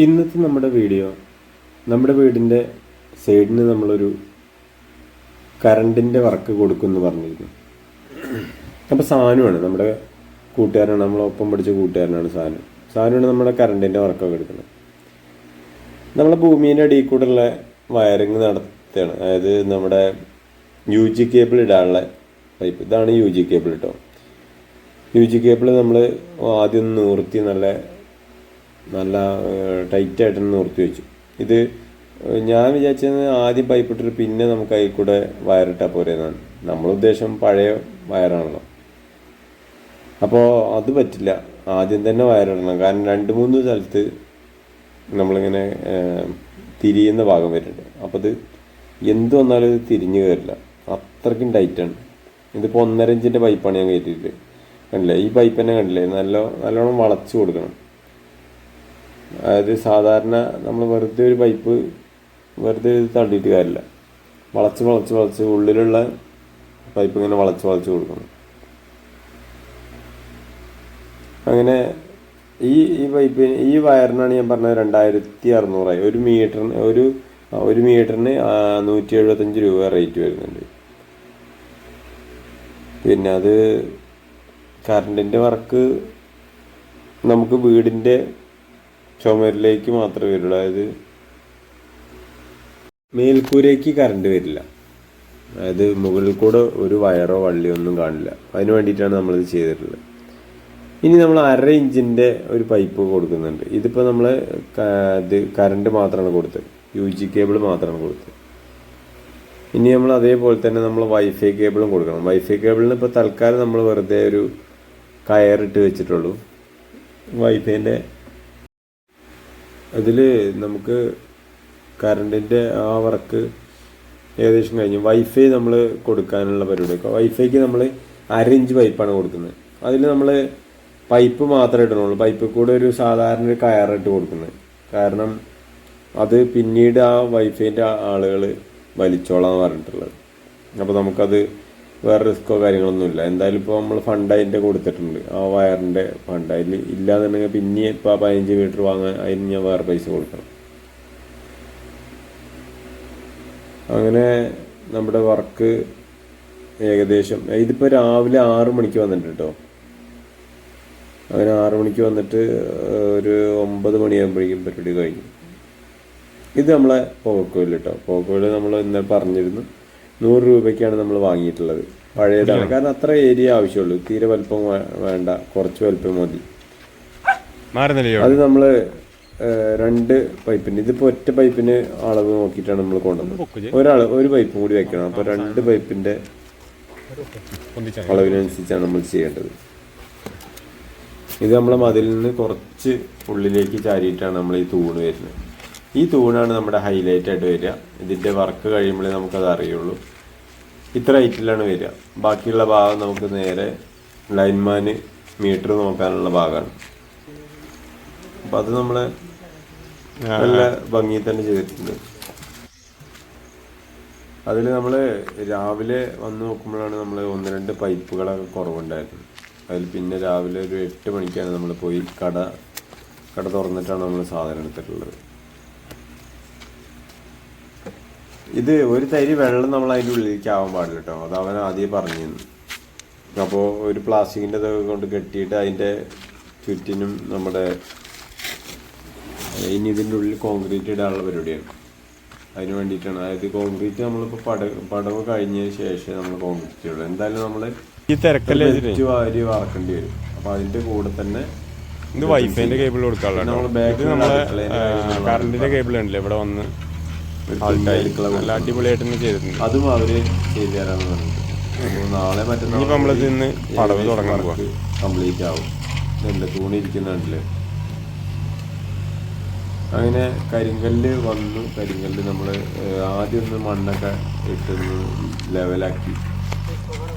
ഇന്നത്തെ നമ്മുടെ വീഡിയോ നമ്മുടെ വീടിന്റെ സൈഡിന് നമ്മളൊരു കറണ്ടിന്റെ വർക്ക് കൊടുക്കുമെന്ന് പറഞ്ഞിരുന്നു അപ്പോൾ സാനുവാണ് നമ്മുടെ കൂട്ടുകാരനാണ് നമ്മളൊപ്പം പഠിച്ച കൂട്ടുകാരനാണ് സാനു. സാനുവാണ് നമ്മുടെ കറണ്ടിന്റെ വർക്കൊക്കെ എടുക്കുന്നത്. നമ്മളെ ഭൂമിയുടെ അടിയിൽ കൂടെയുള്ള വയറിങ് നടത്തുകയാണ്. അതായത് നമ്മുടെ യു ജി കേബിൾ ഇടാനുള്ള പൈപ്പ് ഇതാണ് യു ജി കേബിൾ കേട്ടോ യു ജി കേബിൾ നമ്മൾ ആദ്യം നിർത്തി നല്ല നല്ല ടൈറ്റായിട്ട് തന്നെ നിർത്തി വെച്ചു ഇത് ഞാൻ വിചാരിച്ചത് ആദ്യം പൈപ്പ് ഇട്ടിട്ട് പിന്നെ നമുക്ക് അതിൽ കൂടെ വയറിട്ടാൽ പോരെന്നാണ്. നമ്മളെ നമ്മളുദ്ദേശം പഴയ വയറാണല്ലോ. അപ്പോൾ അത് പറ്റില്ല. ആദ്യം തന്നെ വയറിടണം. കാരണം രണ്ട് മൂന്ന് സ്ഥലത്ത് നമ്മളിങ്ങനെ തിരിയുന്ന ഭാഗം വരുന്നുണ്ട് അപ്പോൾ അത് എന്ത് വന്നാലും ഇത് തിരിഞ്ഞു കയറില്ല അത്രയ്ക്കും ടൈറ്റാണ്. ഇതിപ്പോൾ ഒന്നര ഇഞ്ചിന്റെ പൈപ്പാണ് ഞാൻ കയറ്റിയിട്ട്. കണ്ടില്ലേ? ഈ പൈപ്പ് തന്നെ കണ്ടില്ലേ? നല്ല നല്ലോണം വളച്ച് കൊടുക്കണം. അതായത് സാധാരണ നമ്മൾ വെറുതെ ഒരു പൈപ്പ് വെറുതെ ഇത് തള്ളിയിട്ട് കാര്യമില്ല. വളച്ച് വളച്ച് വളച്ച് ഉള്ളിലുള്ള പൈപ്പ് ഇങ്ങനെ വളച്ച് വളച്ച് കൊടുക്കണം. അങ്ങനെ ഈ ഈ പൈപ്പ് ഈ വയറിനാണ് ഞാൻ പറഞ്ഞത് രണ്ടായിരത്തി അറുന്നൂറായി ഒരു മീറ്ററിന് ഒരു ഒരു മീറ്ററിന് നൂറ്റി എഴുപത്തഞ്ച് രൂപ റേറ്റ് വരുന്നുണ്ട്. പിന്നെ അത് കറണ്ടിന്റെ വർക്ക് നമുക്ക് വീടിന്റെ ചുമരിലേക്ക് മാത്രമേ വരുള്ളൂ. അതായത് മേൽക്കൂരയ്ക്ക് കറണ്ട് വരില്ല. അതായത് മുകളിൽ കൂടെ ഒരു വയറോ വള്ളിയോ ഒന്നും കാണില്ല. അതിന് വേണ്ടിയിട്ടാണ് നമ്മളിത് ചെയ്തിട്ടുള്ളത്. ഇനി നമ്മൾ അര ഇഞ്ചിന്റെ ഒരു പൈപ്പ് കൊടുക്കുന്നുണ്ട്. ഇതിപ്പോൾ നമ്മൾ ഇത് കറണ്ട് മാത്രമാണ് കൊടുത്തത്. യു ജി കേബിൾ മാത്രമാണ് കൊടുത്തത്. ഇനി നമ്മൾ അതേപോലെ തന്നെ നമ്മൾ വൈഫൈ കേബിളും കൊടുക്കണം. വൈഫൈ കേബിളിന് ഇപ്പോൾ തൽക്കാലം നമ്മൾ വെറുതെ ഒരു കയറിട്ട് വെച്ചിട്ടുള്ളൂ. വൈഫൈന്റെ അതിൽ നമുക്ക് കറണ്ടിന്റെ ആ വർക്ക് ഏകദേശം കഴിഞ്ഞു. വൈഫൈ നമ്മൾ കൊടുക്കാനുള്ള പരിപാടി. വൈഫൈക്ക് നമ്മൾ അരഞ്ച് പൈപ്പാണ് കൊടുക്കുന്നത്. അതിൽ നമ്മൾ പൈപ്പ് മാത്രമേ ഇടണുള്ളൂ പൈപ്പിൽ കൂടെ ഒരു സാധാരണ ഒരു കയറിട്ട് കൊടുക്കുന്നത്. കാരണം അത് പിന്നീട് ആ വൈഫൈന്റെ ആളുകൾ വലിച്ചോളാന്ന് പറഞ്ഞിട്ടുള്ളത്. അപ്പോൾ നമുക്കത് വേറെ റിസ്ക്കോ കാര്യങ്ങളൊന്നുമില്ല എന്തായാലും ഇപ്പോൾ നമ്മൾ ഫണ്ട് അതിന്റെ കൊടുത്തിട്ടുണ്ട്. ആ വയറിന്റെ ഫണ്ട് അതിൽ ഇല്ലാന്നുണ്ടെങ്കിൽ പിന്നെ ഇപ്പോൾ ആ പതിനഞ്ച് മീറ്റർ വാങ്ങാൻ അതിന് ഞാൻ വേറെ പൈസ കൊടുക്കണം. അങ്ങനെ നമ്മുടെ വർക്ക് ഏകദേശം ഇതിപ്പോൾ രാവിലെ ആറ് മണിക്ക് വന്നിട്ട് കേട്ടോ അങ്ങനെ ആറ് മണിക്ക് വന്നിട്ട് ഒരു ഒമ്പത് മണിയാകുമ്പോഴേക്കും പരിപാടി കഴിഞ്ഞു. ഇത് നമ്മളെ പോക്കോയിൽ കേട്ടോ പോക്കോയിൽ നമ്മൾ ഇന്നലെ പറഞ്ഞിരുന്നു. നൂറ് രൂപയ്ക്കാണ് നമ്മൾ വാങ്ങിയിട്ടുള്ളത്. പഴയതാണ്. കാരണം അത്ര ഏരിയ ആവശ്യമുള്ളൂ. തീരെ വലുപ്പം വേണ്ട. കുറച്ച് വലുപ്പം മതി. അത് നമ്മൾ രണ്ട് പൈപ്പിന്. ഇതിപ്പോൾ ഒറ്റ പൈപ്പിന് അളവ് നോക്കിയിട്ടാണ് നമ്മൾ കൊണ്ടുവന്നത്. ഒരാൾ ഒരു പൈപ്പും കൂടി വെക്കണം. അപ്പോൾ രണ്ട് പൈപ്പിന്റെ അളവിനനുസരിച്ചാണ് നമ്മൾ ചെയ്യേണ്ടത്. ഇത് നമ്മളെ മതിൽ നിന്ന് കുറച്ച് ഉള്ളിലേക്ക് ചാരിയിട്ടാണ് നമ്മൾ ഈ തൂണ് വരുന്നത്. ഈ തൂണാണ് നമ്മുടെ ഹൈലൈറ്റ് ആയിട്ട് വരിക. ഇതിന്റെ വർക്ക് കഴിയുമ്പോഴേ നമുക്കത് അറിയുള്ളൂ. ഇത്ര ഹൈറ്റിലാണ് വരിക. ബാക്കിയുള്ള ഭാഗം നമുക്ക് നേരെ ലൈൻമാന് മീറ്റർ നോക്കാനുള്ള ഭാഗമാണ്. അപ്പം അത് നമ്മൾ നല്ല ഭംഗി തന്നെ ചെയ്തിട്ടുണ്ട്. അതിൽ നമ്മൾ രാവിലെ വന്ന് നോക്കുമ്പോഴാണ് നമ്മൾ ഒന്ന് രണ്ട് പൈപ്പുകളൊക്കെ കുറവുണ്ടായിരുന്നത്. അതിൽ പിന്നെ രാവിലെ ഒരു എട്ട് മണിക്കാണ് നമ്മൾ പോയി കട കട തുറന്നിട്ടാണ് നമ്മൾ സാധനം എടുത്തിട്ടുള്ളത്. ഇത് ഒരു തരി വെള്ളം നമ്മൾ അതിന്റെ ഉള്ളിലേക്ക് ആവാൻ പാടില്ല കേട്ടോ. അത് അവൻ ആദ്യം പറഞ്ഞു. അപ്പോൾ ഒരു പ്ലാസ്റ്റിക്കിന്റെ ഇതൊക്കെ കൊണ്ട് കെട്ടിയിട്ട് അതിന്റെ ചുറ്റിനും നമ്മുടെ ഇനി ഇതിന്റെ ഉള്ളിൽ കോൺക്രീറ്റ് ഇടാനുള്ള പരിപാടിയാണ്. അതിന് വേണ്ടിയിട്ടാണ്. അതായത് കോൺക്രീറ്റ് നമ്മളിപ്പോൾ പട പടവ് കഴിഞ്ഞതിന് ശേഷം നമ്മൾ കോൺക്രീറ്റ് ഇടും എന്തായാലും നമ്മൾ ഈ തിരക്കല്ലേ വാരി വറക്കേണ്ടി വരും. അപ്പോൾ അതിന്റെ കൂടെ തന്നെ ഇത് വൈഫൈന്റെ കേബിൾ കൊടുക്കാനുള്ള നമ്മൾ ഇത് നമ്മളെ കറണ്ടിന്റെ കേബിൾ ഉണ്ടല്ലേ. ഇവിടെ വന്ന് നല്ല അടിപൊളിയായിട്ട് തന്നെ ചെയ്തിട്ടുണ്ട്. അതും അവർ ചെയ്തു തരാന്ന് പറഞ്ഞിട്ട്. അപ്പോൾ നാളെ ഇനിയിപ്പോ നമ്മളിത് ഇന്ന് പടവ് തുടങ്ങാൻ കംപ്ലീറ്റ് ആവും. നല്ല തൂണി ഇരിക്കുന്നുണ്ടല്ലേ അങ്ങനെ കരിങ്കല്ല് വന്നു. കരിങ്കല്ല് നമ്മൾ ആദ്യം ഒന്ന് മണ്ണൊക്കെ ഇട്ടൊന്ന് ലെവലാക്കി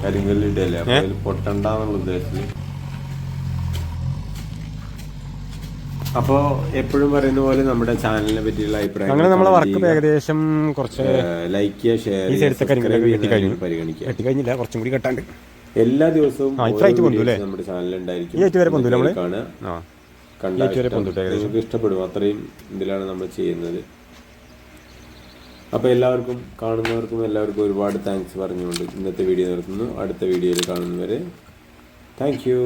കരിങ്കല്ല് ഇടല്ലേ അപ്പൊ അതിൽ പൊട്ടണ്ടെന്നുള്ള ഉദ്ദേശത്തിൽ അപ്പോൾ എപ്പോഴും പറയുന്ന പോലെ നമ്മുടെ ചാനലിനെ പറ്റിയുള്ള അഭിപ്രായം അങ്ങനെ നമ്മളെ വർക്ക് ഏകദേശം കുറച്ച് ലൈക്ക് ചെയ്യുക ഷെയർ പരിഗണിക്കുക. കഴിഞ്ഞില്ല കുറച്ചും കൂടി കെട്ടാണ്ട്. എല്ലാ ദിവസവും? നമ്മുടെ ചാനലുണ്ടായിരിക്കും. നിങ്ങൾക്ക് ഇഷ്ടപ്പെടും. അത്രയും ഇതിലാണ് നമ്മൾ ചെയ്യുന്നത്. അപ്പോൾ എല്ലാവർക്കും കാണുന്നവർക്കും എല്ലാവർക്കും ഒരുപാട് താങ്ക്സ് പറഞ്ഞുകൊണ്ട് ഇന്നത്തെ വീഡിയോ നിർത്തുന്നു. അടുത്ത വീഡിയോയിൽ കാണുന്നവരെ താങ്ക് യു